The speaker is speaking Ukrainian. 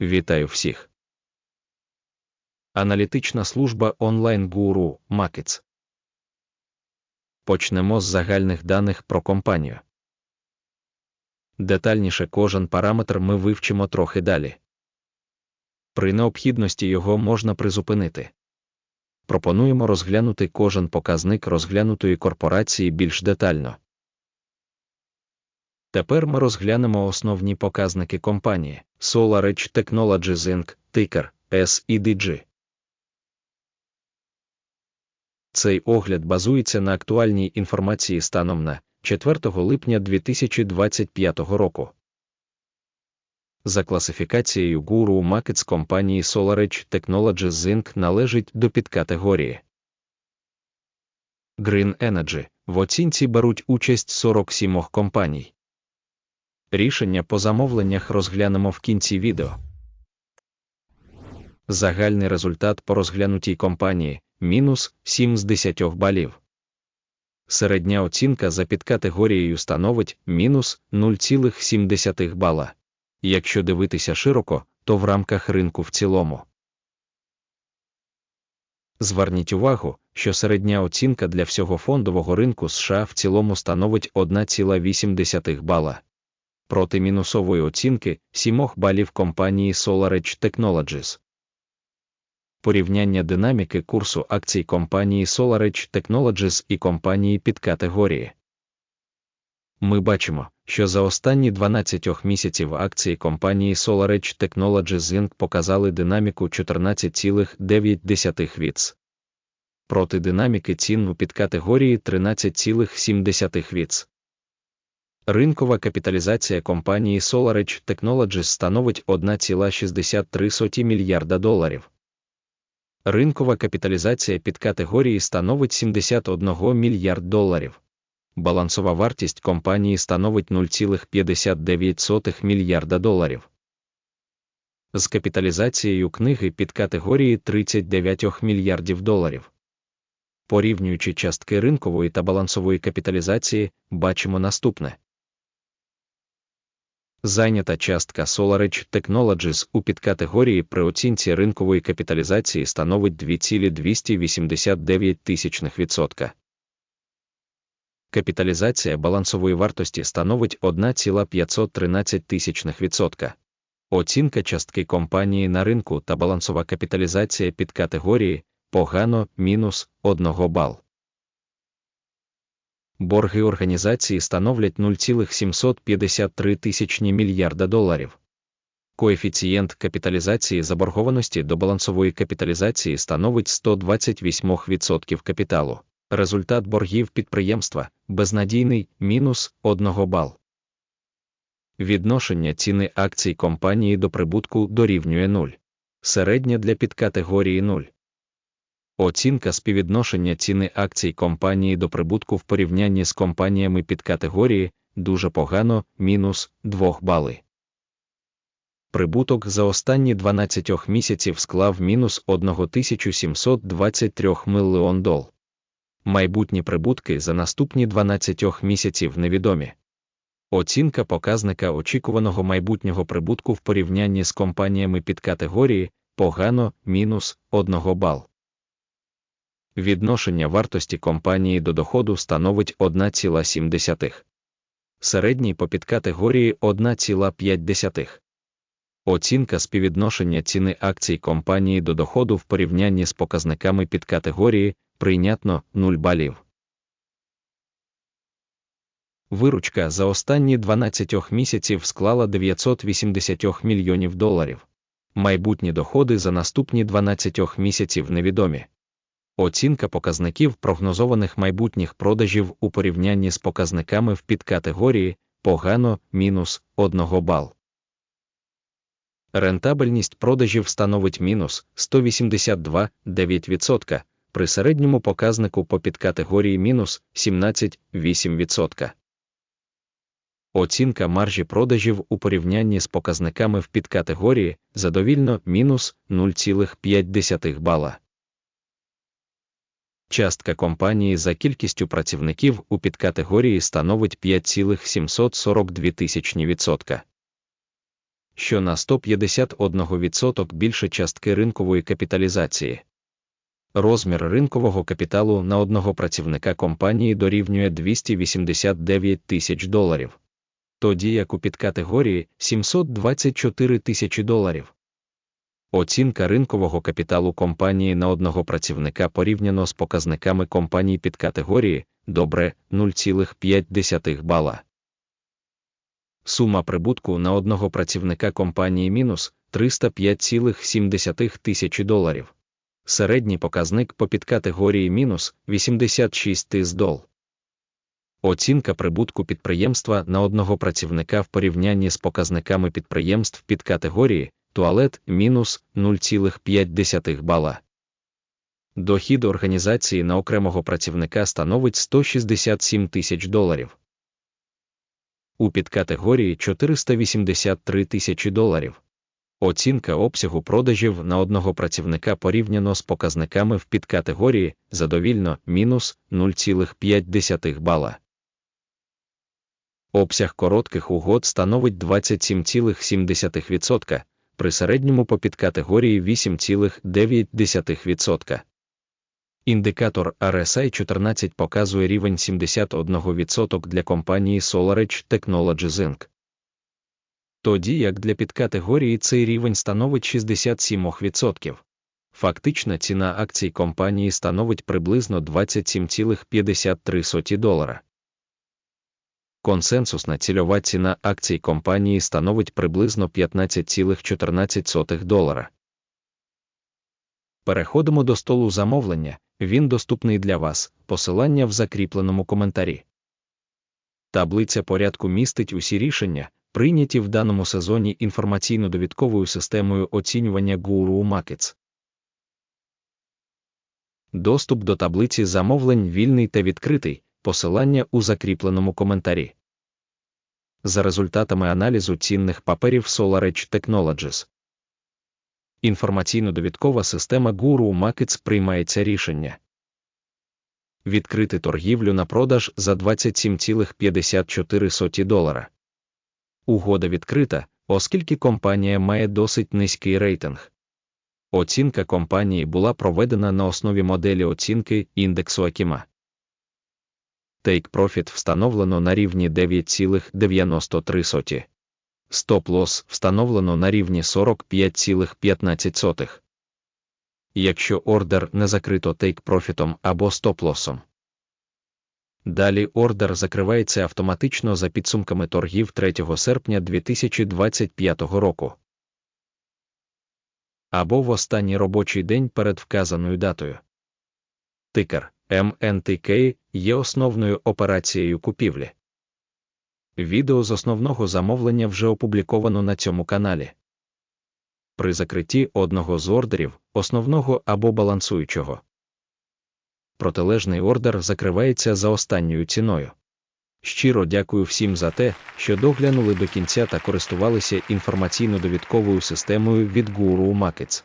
Вітаю всіх. Аналітична служба онлайн-гуру Макетс. Почнемо з загальних даних про компанію. Детальніше кожен параметр ми вивчимо трохи далі. При необхідності його можна призупинити. Пропонуємо розглянути кожен показник розглянутої корпорації більш детально. Тепер ми розглянемо основні показники компанії SolarEdge Technologies Inc. тикер SEDG. Цей огляд базується на актуальній інформації станом на 4 липня 2025 року. За класифікацією Guru Markets компанії SolarEdge Technologies Inc. належить до підкатегорії Green Energy. В оцінці беруть участь 47 компаній. Рішення по замовленнях розглянемо в кінці відео. Загальний результат по розглянутій компанії мінус 7 з 10 балів. Середня оцінка за підкатегорією становить мінус 0,7 бала. Якщо дивитися широко, то в рамках ринку в цілому. Зверніть увагу, що середня оцінка для всього фондового ринку США в цілому становить 1,8 бала. Проти мінусової оцінки 7 балів компанії SolarEdge Technologies. Порівняння динаміки курсу акцій компанії SolarEdge Technologies і компанії під категорії. Ми бачимо, що за останні 12 місяців акції компанії SolarEdge Technologies Inc. показали динаміку 14,9 віц. Проти динаміки цін у підкатегорії 13,7 віц. Ринкова капіталізація компанії SolarEdge Technologies становить 1,63 мільярда доларів. Ринкова капіталізація підкатегорії становить 71 мільярд доларів. Балансова вартість компанії становить 0,59 мільярда доларів. З капіталізацією книги під категорії 39 мільярдів доларів. Порівнюючи частки ринкової та балансової капіталізації, бачимо наступне. Зайнята частка SolarEdge Technologies у підкатегорії при оцінці ринкової капіталізації становить 2,289%. Капіталізація балансової вартості становить 1,513%. Оцінка частки компанії на ринку та балансова капіталізація під категорії погано мінус 1 бал. Борги організації становлять 0,753 тисячні мільярда доларів. Коефіцієнт капіталізації заборгованості до балансової капіталізації становить 128% капіталу. Результат боргів підприємства безнадійний мінус 1 бал. Відношення ціни акцій компанії до прибутку дорівнює 0. Середня для підкатегорії 0. Оцінка співвідношення ціни акцій компанії до прибутку в порівнянні з компаніями під категорії дуже погано мінус 2 бали. Прибуток за останні 12 місяців склав мінус 1723 мільйон дол. Майбутні прибутки за наступні 12 місяців невідомі. Оцінка показника очікуваного майбутнього прибутку в порівнянні з компаніями під категорії погано мінус 1 бал. Відношення вартості компанії до доходу становить 1,7. Середній по підкатегорії 1,5. Оцінка співвідношення ціни акцій компанії до доходу в порівнянні з показниками підкатегорії прийнятно 0 балів. Виручка за останні 12 місяців склала 980 мільйонів доларів. Майбутні доходи за наступні 12 місяців невідомі. Оцінка показників прогнозованих майбутніх продажів у порівнянні з показниками в підкатегорії погано мінус 1 бал. Рентабельність продажів становить мінус 182,9% при середньому показнику по підкатегорії мінус 17,8%. Оцінка маржі продажів у порівнянні з показниками в підкатегорії задовільно мінус 0,5 бала. Частка компанії за кількістю працівників у підкатегорії становить 5,742 тисячні відсотка. що на 151% більше частки ринкової капіталізації. Розмір ринкового капіталу на одного працівника компанії дорівнює 289 тисяч доларів, тоді як у підкатегорії 724 тисячі доларів. Оцінка ринкового капіталу компанії на одного працівника порівняно з показниками компаній підкатегорії добре 0,5 бала. Сума прибутку на одного працівника компанії мінус 305,7 тисячі доларів. Середній показник по підкатегорії мінус 86 тис дол. Оцінка прибутку підприємства на одного працівника в порівнянні з показниками підприємств підкатегорії туалет мінус 0,5 бала. Дохід організації на окремого працівника становить 167 тисяч доларів. У підкатегорії 483 тисячі доларів. Оцінка обсягу продажів на одного працівника порівняно з показниками в підкатегорії задовільно мінус 0,5 бала. Обсяг коротких угод становить 27,7%, при середньому по підкатегорії 8,9%. Індикатор RSI 14 показує рівень 71% для компанії SolarEdge Technologies Inc. Тоді як для підкатегорії цей рівень становить 67%. Фактична ціна акцій компанії становить приблизно 27,53 долара. Консенсусна цільова ціна акцій компанії становить приблизно 15,14 долара. Переходимо до столу замовлення, він доступний для вас, посилання в закріпленому коментарі. Таблиця порядку містить усі рішення, прийняті в даному сезоні інформаційно-довідковою системою оцінювання Guru Markets. Доступ до таблиці замовлень вільний та відкритий, посилання у закріпленому коментарі. За результатами аналізу цінних паперів SolarEdge Technologies. Інформаційно-довідкова система Guru Markets приймається рішення. Відкрити торгівлю на продаж за 27,54 долара. Угода відкрита, оскільки компанія має досить низький рейтинг. Оцінка компанії була проведена на основі моделі оцінки індексу Акіма. Take Profit встановлено на рівні 9,93. Стоп-лосс встановлено на рівні 45,15. Якщо ордер не закрито Take Profit або стоп-лоссом. Далі ордер закривається автоматично за підсумками торгів 3 серпня 2025 року. Або в останній робочий день перед вказаною датою. Тикер МНТК є основною операцією купівлі. Відео з основного замовлення вже опубліковано на цьому каналі. При закритті одного з ордерів, основного або балансуючого протилежний ордер закривається за останньою ціною. Щиро дякую всім за те, що доглянули до кінця та користувалися інформаційно-довідковою системою від Guru Markets.